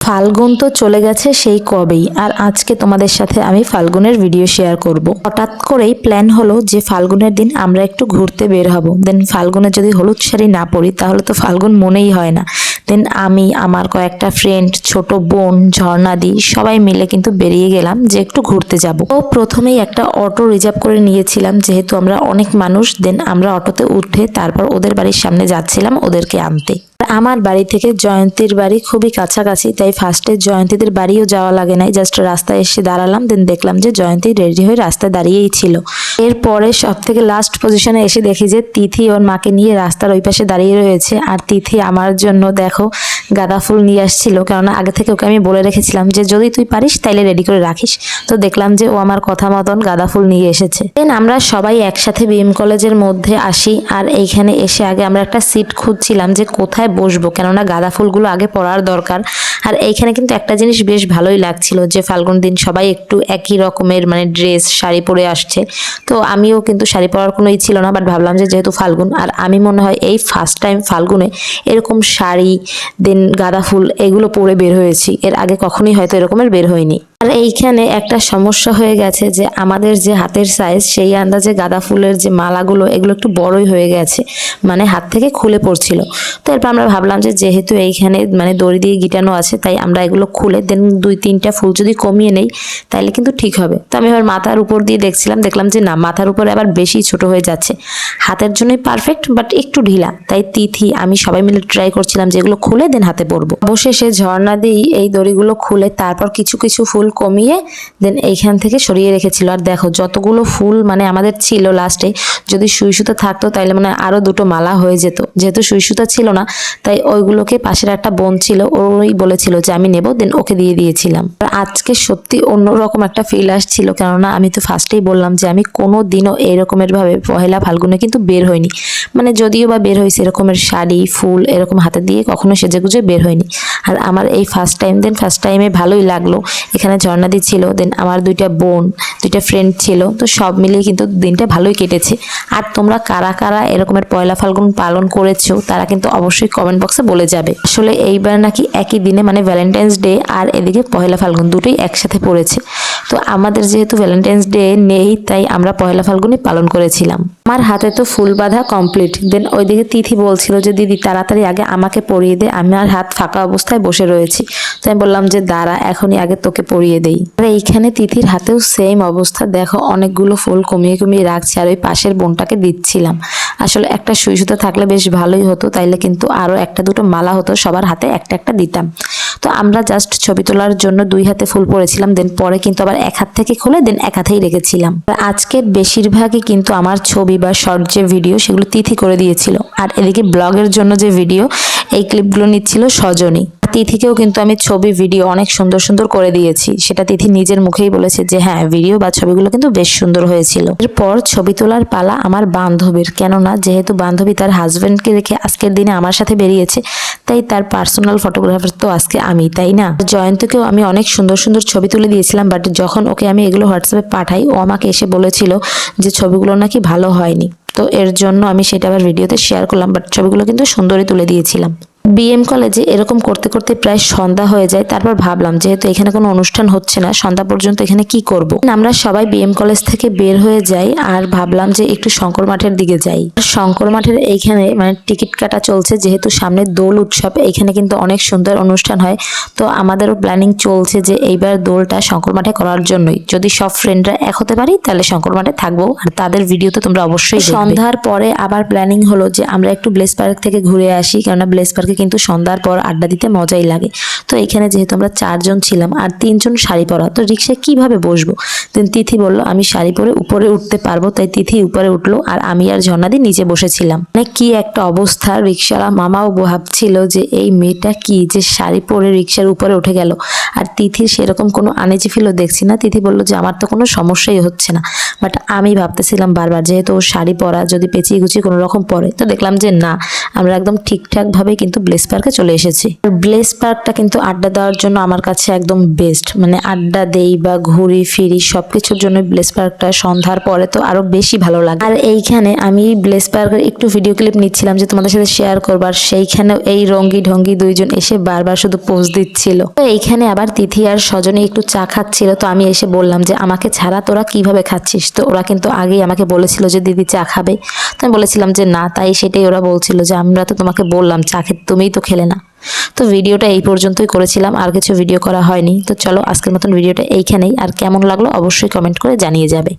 ফাল্গুন তো চলে গেছে সেই কবেই, আর আজকে তোমাদের সাথে আমি ফাল্গুনের ভিডিও শেয়ার করব। হঠাৎ করেই প্ল্যান হলো যে ফাল্গুনের দিন আমরা একটু ঘুরতে বের হব। দেন ফাল্গুনে যদি হলুদ শাড়ি না পরি, তাহলে তো ফাল্গুন মনেই হয় না। দেন আমি, আমার কয়েকটা ফ্রেন্ড ছোট বোন ঝর্ণাদি সবাই মিলে কিন্তু বেরিয়ে গেলাম যে একটু ঘুরতে যাব। ও প্রথমেই একটা অটো রিজার্ভ করে নিয়েছিলাম, যেহেতু আমরা অনেক মানুষ, দেন আমরা অটোতে উঠে তারপর ওদের বাড়ির সামনে যাচ্ছিলাম ওদেরকে আনতে। আমার বাড়ি থেকে জয়ন্তীর বাড়ি খুবই কাছাকাছি, তাই ফার্স্টে জয়ন্তীদের বাড়িও যাওয়া লাগে নাই। জাস্ট রাস্তায় এসে দাঁড়ালাম দেন দেখলাম যে জয়ন্তী রেডি হয়ে রাস্তায় দাঁড়িয়েই ছিল। এরপরে সব থেকে লাস্ট পজিশনে এসে দেখি যে তিথি ওর মাকে নিয়ে রাস্তার ওই পাশে দাঁড়িয়ে রয়েছে। আর তিথি আমার জন্য, দেখো গাঁদা ফুল নিয়ে আসছিল। কেননা আগে থেকে ওকে আমি বলে রেখেছিলাম যে, যদি তুই পারিস, তাইলে রেডি করে রাখিস। তো দেখলাম যে, ও আমার কথা মতন গাঁদা ফুল নিয়ে এসেছে। দেন আমরা সবাই একসাথে বিএম কলেজের মধ্যে আসি আর এইখানে এসে আগে আমরা একটা সিট খুঁজছিলাম যে, কোথায় বসবো? কেননা গাঁদা ফুলগুলো আগে পড়ার দরকার। আর এইখানে কিন্তু একটা জিনিস বেশ ভালোই লাগছিল যে ফাল্গুন দিন সবাই একটু একই রকমের মানে ড্রেস শাড়ি পরে আসছে। তো আমিও কিন্তু শাড়ি পরার কোনো ই ছিল না বাট ভাবলাম যে যেহেতু ফাল্গুন, আর আমি মনে হয় এই ফার্স্ট টাইম ফাল্গুনে এরকম শাড়ি দেন গাঁদা ফুল এগুলো পরে বের হয়েছি। এর আগে কখনোই হয়তো এরকমের বের হয়নি। আর এইখানে একটা সমস্যা হয়ে গেছে যে আমাদের যে হাতের সাইজ সেই আন্দাজে গাঁদা ফুলের যে মালাগুলো, এগুলো একটু বড়ই হয়ে গেছে মানে হাত থেকে খুলে পড়ছিল। তো এরপর আমরা ভাবলাম যে যেহেতু এইখানে মানে দড়ি দিয়ে গিটানো আছে, তাই আমরা এগুলো খুলে দেন দুই তিনটা ফুল যদি কমিয়ে নেই তাহলে কিন্তু ঠিক হবে। তো আমি এবার মাথার উপর দিয়ে দেখছিলাম, দেখলাম যে না, মাথার উপরে আবার বেশি ছোট হয়ে যাচ্ছে। হাতের জন্যই পারফেক্ট বাট একটু ঢিলা। তাই তিথি, আমি সবাই মিলে ট্রাই করছিলাম যে এগুলো খুলে দেন হাতে পরবো। অবশেষে ঝর্ণা দিয়েই এই দড়িগুলো খুলে, তারপর কিছু কিছু ফুল কমিয়ে দেন এইখান থেকে সরিয়ে রেখেছিল। আর দেখো, যতগুলো ফুল মানে আমাদের ছিল লাস্টে যদি সুই সুতো থাকতো তাইলে মানে আরও দুটো মালা হয়ে যেত। যেহেতু সুই সুতো ছিল না, তাই ওইগুলোকে পাশের একটা বোন ছিল, ওই বলেছিল যে আমি নেব দেন ওকে দিয়ে দিয়েছিলাম। আর আজকে সত্যি অন্যরকম একটা ফিল আসছিল, কেননা আমি তো ফার্স্টেই বললাম যে আমি কোনো দিনও এরকমের ভাবে পহেলা ফাল্গুনে কিন্তু বের হইনি। মানে যদিও বা বের হয়েছে এরকমের শাড়ি, ফুল এরকম হাতে দিয়ে কখনো সেজে গুজে বের হয়নি আর আমার এই ফার্স্ট টাইম দেন ফার্স্ট টাইমে ভালোই লাগল। এখানে ঝর্ণাদি ছিল দেন আমার দুইটা বোন, দুইটা ফ্রেন্ড ছিল, তো সব মিলিয়ে কিন্তু দিনটা ভালোই কেটেছে। আর তোমরা কারা কারা এরকমের পয়লা ফাল্গুন পালন করেছ, তারা কিন্তু অবশ্যই কমেন্ট বক্সে বলে যাবে। আসলে এইবার নাকি একই দিনে মানে ভ্যালেন্টাইন্স ডে আর এদিকে পয়লা ফাল্গুন দুটোই একসাথে পড়েছে। তো আমাদের যেহেতু ভ্যালেন্টাইন্স ডে নেই, তাই আমরা পয়লা ফাল্গুনই পালন করেছিলাম। আমার হাতে তো ফুল বাঁধা কমপ্লিট দেন ওইদিকে তিথি বলছিল যে, দিদি, তাড়াতাড়ি আগে আমাকে পরিয়ে দে, আমি আর হাত ফাঁকা অবস্থায় বসে রয়েছি। তো আমি বললাম যে, দাঁড়া, এখনই আগে তোকে পরিয়ে দেই। আর এইখানে তিথির হাতেও সেম অবস্থা। দেখো, অনেকগুলো ফুল কমিয়ে কমিয়ে রাখছে আর ওই পাশের বোনটাকে দিচ্ছিলাম। আসলে একটা সুই সুতা থাকলে বেশ ভালোই হতো, তাইলে কিন্তু আরও একটা দুটো মালা হতো, সবার হাতে একটা একটা দিতাম। তো আমরা জাস্ট ছবি তোলার জন্য দুই হাতে ফুল পরেছিলাম দেন পরে কিন্তু আবার এক হাত থেকে খুলে দেন এক হাতেই রেখেছিলাম। আজকে বেশিরভাগই কিন্তু আমার ছবি বা শর্ট যে ভিডিও সেগুলো তিথি করে দিয়েছিল, আর এদিকে ব্লগের জন্য যে ভিডিও এই ক্লিপগুলো নিচ্ছিল সজনী। তিথিকেও কিন্তু আমি ছবি, ভিডিও অনেক সুন্দর সুন্দর করে দিয়েছি। সেটা তিথি নিজের মুখেই বলেছে যে হ্যাঁ ভিডিও বা ছবিগুলো কিন্তু বেশ সুন্দর হয়েছিল। এরপর ছবি তোলার পালা আমার বান্ধবীর। কেননা, যেহেতু বান্ধবী তার হাজবেন্ডকে রেখে আজকের দিনে আমার সাথে বেরিয়েছে, তাই তার পার্সোনাল ফটোগ্রাফার তো আজকে আমি, তাই না? জয়ন্তকেও আমি অনেক সুন্দর সুন্দর ছবি তুলে দিয়েছিলাম বাট যখন ওকে আমি এগুলো হোয়াটসঅ্যাপে পাঠাই, ও আমাকে এসে বলেছিল যে, ছবিগুলো নাকি ভালো হয়নি। তো এর জন্য আমি সেটা আবার ভিডিওতে শেয়ার করলাম বাট ছবিগুলো কিন্তু সুন্দরই তুলে দিয়েছিলাম। বিএম কলেজে এরকম করতে করতে প্রায় সন্ধ্যা হয়ে যায়। তারপর ভাবলাম, যেহেতু এখানে কোনো অনুষ্ঠান হচ্ছে না, সন্ধ্যা পর্যন্ত এখানে কি করব। আমরা সবাই বিএম কলেজ থেকে বের হয়ে যাই আর ভাবলাম যে একটু শঙ্কর মাঠের দিকে যাই। শঙ্কর মাঠের এইখানে মানে টিকিট কাটা চলছে, যেহেতু সামনে দোল উৎসব এখানে কিন্তু অনেক সুন্দর অনুষ্ঠান হয়। তো আমাদেরও প্ল্যানিং চলছে যে এইবার দোলটা শঙ্কর মাঠে করার জন্যই। যদি সব ফ্রেন্ডরা এক হতে পারি, তাহলে শঙ্কর মাঠে থাকব। আর তাদের ভিডিও তো তোমরা অবশ্যই সন্ধ্যার পরে আবার প্ল্যানিং হলো যে আমরা একটু ব্লেস পার্ক থেকে ঘুরে আসি, কেননা ব্লেস পার্কে কিন্তু সন্ধ্যার পর আড্ডা দিতে মজাই লাগে। তো এখানে যেহেতু আমরা চারজন ছিলাম আর তিনজন শাড়ি পরা, তো রিক্সায় কীভাবে বসবো? দেন তিথি বলল, আমি শাড়ি পরে উপরে উঠতে পারব। তাই তিথি উপরে উঠল আর আমি আর ঝর্ণাদি নিচে বসেছিলাম। মানে কি একটা অবস্থা, রিক্সাওয়ালা মামাও ভাবছিল যে এই মেয়েটা কি যে শাড়ি পরে রিক্সার উপরে উঠে গেল। আর তিথির সেরকম কোনো আনেজি ফিলও দেখছি না। তিথি বলল যে আমার তো কোনো সমস্যাই হচ্ছে না। বাট আমি ভাবতেছিলাম বারবার, যেহেতু ও শাড়ি পরা যদি পেঁচিয়ে গুছিয়ে কোনো রকম পরে। তো দেখলাম যে না আমরা একদম ঠিকঠাক ভাবে কিন্তু ব্লেস পার্কে চলে এসেছি। ব্লেস পার্কটা কিন্তু আড্ডা দেওয়ার জন্য আমার কাছে একদম বেস্ট মানে আড্ডা দেই বা ঘুরি ফিরি সবকিছুর জন্য ব্লেস পার্কটা সন্ধ্যার পরে তো আরও বেশি ভালো লাগে। আর এইখানে আমি ব্লেস পার্কের একটু ভিডিও ক্লিপ নিচ্ছিলাম যে তোমাদের সাথে শেয়ার করবার সেইখানে এই রঙ্গি ঢঙ্গি দুইজন এসে বারবার শুধু পোজ দিচ্ছিল। তো এইখানে আবার তিথি আর সজনে একটু চা খাচ্ছিল, তো আমি এসে বললাম যে আমাকে ছাড়া তোরা কীভাবে খাচ্ছিস? তো ওরা কিন্তু আগেই আমাকে বলেছিল যে দিদি চা খাবে। তো আমি বলেছিলাম যে না, তাই সেটাই ওরা বলছিল যে আমরা তো তোমাকে বললাম চা খেতে তুমিই তো খেলে না। তো ভিডিওটা এই পর্যন্তই করেছিলাম, আর কিছু ভিডিও করা হয়নি। তো চলো, আজকের মতন ভিডিওটা এইখানেই। আর কেমন লাগল অবশ্যই কমেন্ট করে জানিয়ে যাবে।